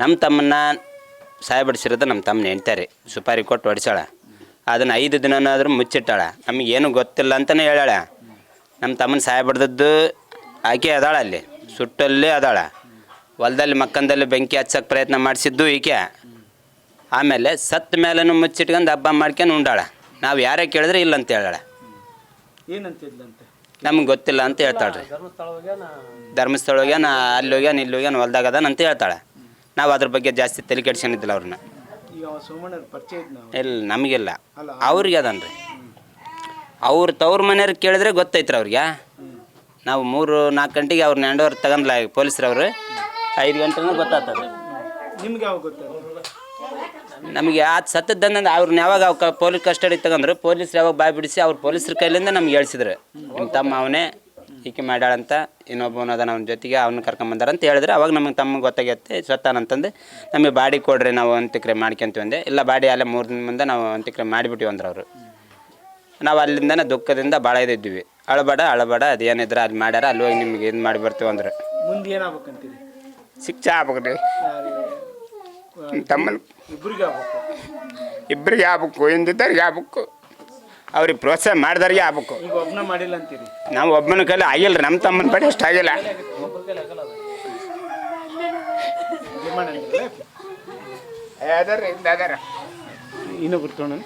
ನಮ್ಮ ತಮ್ಮನ್ನ ಸಾಯಬಡಿಸಿರೋದು ನಮ್ಮ ತಮ್ಮನ ಹೆಂಡ್ತಾರೆ. ಸುಪಾರಿ ಕೊಟ್ಟು ಹೊಡಿಸಾಳ ಅದನ್ನು ಐದು ದಿನನಾದರೂ ಮುಚ್ಚಿಟ್ಟಾಳ. ನಮಗೇನು ಗೊತ್ತಿಲ್ಲ ಅಂತಲೇ ಹೇಳಾಳ ನಮ್ಮ ತಮ್ಮನ ಸಾಯಬಡ್ದದ್ದು ಆಕೆ ಅದಾಳ ಅಲ್ಲಿ. ಸುಟ್ಟಲ್ಲೇ ಅದಾಳ. ಹೊಲದಲ್ಲಿ ಮಕ್ಕಂದಲ್ಲಿ ಬೆಂಕಿ ಹಚ್ಚಕ್ಕೆ ಪ್ರಯತ್ನ ಮಾಡಿಸಿದ್ದು ಈಕೆ. ಆಮೇಲೆ ಸತ್ತ ಮೇಲೂ ಮುಚ್ಚಿಟ್ಕೊಂಡು ಹಬ್ಬ ಮಾಡ್ಕೊಂಡು ಉಂಡಾಳ. ನಾವು ಯಾರೇ ಕೇಳಿದ್ರೆ ಇಲ್ಲ ಅಂತ ಹೇಳಾಳ ಏನಂತಿದ್ಲಂತೆ ನಮ್ಗೆ ಗೊತ್ತಿಲ್ಲ ಅಂತ ಹೇಳ್ತಾಳ್ರಿ. ಧರ್ಮಸ್ಥಳ ಹೋಗ್ಯಾನ ಅಲ್ಲಿ ಹೋಗ್ಯಾನ ಇಲ್ಲಿ ಹೋಗ್ಯಾನ ಹೊಲ್ದಾಗ ಅದಾನ ಅಂತ ಹೇಳ್ತಾಳೆ. ನಾವು ಅದ್ರ ಬಗ್ಗೆ ಜಾಸ್ತಿ ತಲೆ ಕೆಡ್ಸ್ಕೊಂಡಿದ್ದಿಲ್ಲ ಅವ್ರನ್ನ. ಇಲ್ಲ ನಮಗಿಲ್ಲ. ಅವ್ರಿಗೆ ಅದನ್ರಿ. ಅವ್ರ ತವ್ರ ಮನೆಯವ್ರಿಗೆ ಕೇಳಿದ್ರೆ ಗೊತ್ತೈತ್ರಿ ಅವ್ರಿಗೆ. ನಾವು ಮೂರು ನಾಲ್ಕು ಗಂಟೆಗೆ ಅವ್ರನ್ನ ಎಂಡ್ ಓವರ್ ತಗೊಂಡ್ಲ ಪೊಲೀಸ್ರವ್ರು. ಐದು ಗಂಟೆನೂ ಗೊತ್ತಾಗ್ತದೆ ನಿಮ್ಗೆ ಯಾವಾಗ ನಮಗೆ ಅದು ಸತ್ತದ್ದಂದ್ರೆ ಅವ್ರನ್ನ ಯಾವಾಗ ಅವ್ ಪೊಲೀಸ್ ಕಸ್ಟಡಿ ತಗೊಂಡ್ರು ಪೊಲೀಸ್ರು ಯಾವಾಗ ಬಾಯ್ ಬಿಡಿಸಿ ಅವ್ರು ಪೊಲೀಸ್ರ ಕೈಲಿಂದ ನಮ್ಗೆ ಹೇಳ್ಸಿದ್ರು. ನಿಮ್ಮ ತಮ್ಮ ಅವನೇ ಈಕೆ ಮಾಡ್ಯಾಳಂತ ಇನ್ನೊಬ್ಬನ ಅದನ್ನ ಅವನ ಜೊತೆಗೆ ಅವ್ನ ಕರ್ಕೊಂಬಂದಾರ ಅಂತ ಹೇಳಿದ್ರೆ ಅವಾಗ ನಮಗೆ ತಮ್ಮ ಗೊತ್ತಾಗೈತೆ ಸತ್ತಾನಂತಂದು ನಮಗೆ ಬಾಡಿ ಕೊಡ್ರಿ ನಾವು ಅಂತ್ಯಕ್ರಿಯೆ ಮಾಡ್ಕೊಂತೀವಿ ಅಂದೆ. ಇಲ್ಲ ಬಾಡಿ ಅಲ್ಲೇ ಮೂರು ದಿನ ಮುಂದೆ ನಾವು ಅಂತ್ಯಕ್ರಿಯೆ ಮಾಡಿಬಿಟ್ಟಿವಿ ಅಂದ್ರೆ ಅವರು. ನಾವು ಅಲ್ಲಿಂದನೇ ದುಃಖದಿಂದ ಭಾಳ ಇದ್ದಿದ್ವಿ ಅಳಬೇಡ ಅಳಬೇಡ ಅದೇನಿದ್ರೆ ಅಲ್ಲಿ ಮಾಡ್ಯಾರ ಅಲ್ಲಿ ಹೋಗಿ ನಿಮ್ಗೆ ಇದು ಮಾಡಿ ಬರ್ತೀವಿ ಅಂದ್ರೆ. ಮುಂದೆ ಏನಾಗ್ಬೇಕಂತೀರಿ? ಶಿಕ್ಷೆ ಆಗ್ಬೇಕ್ರಿ ತಮ್ಮಲ್ಲಿ ಇಬ್ಬರಿಗೆ ಆಗ್ಬೇಕು. ಇಬ್ಬರಿಗೆ ಆಗ್ಬೇಕು ಯಾವ ಆಗ್ಬೇಕು. ಅವ್ರಿಗೆ ಪ್ರೋತ್ಸಾಹ ಮಾಡ್ದವ್ರಿಗೆ ಆಗ್ಬೇಕು. ಈಗ ಒಬ್ಬನ ಮಾಡಿಲ್ಲ ಅಂತೀರಿ? ನಾವು ಒಬ್ಬನ ಕೈಲಿ ಆಗಿಲ್ಲ ರೀ ನಮ್ಮ ತಮ್ಮನ ಪಡೆ ಅಷ್ಟು ಆಗಿಲ್ಲ. ಡಿಮಾಂಡ್ ಅಂದ್ರಲ್ಲ ಅದಾರ ಅದಾರ ಇನ್ನೊಬ್ರು ತೊಗೊಂಡು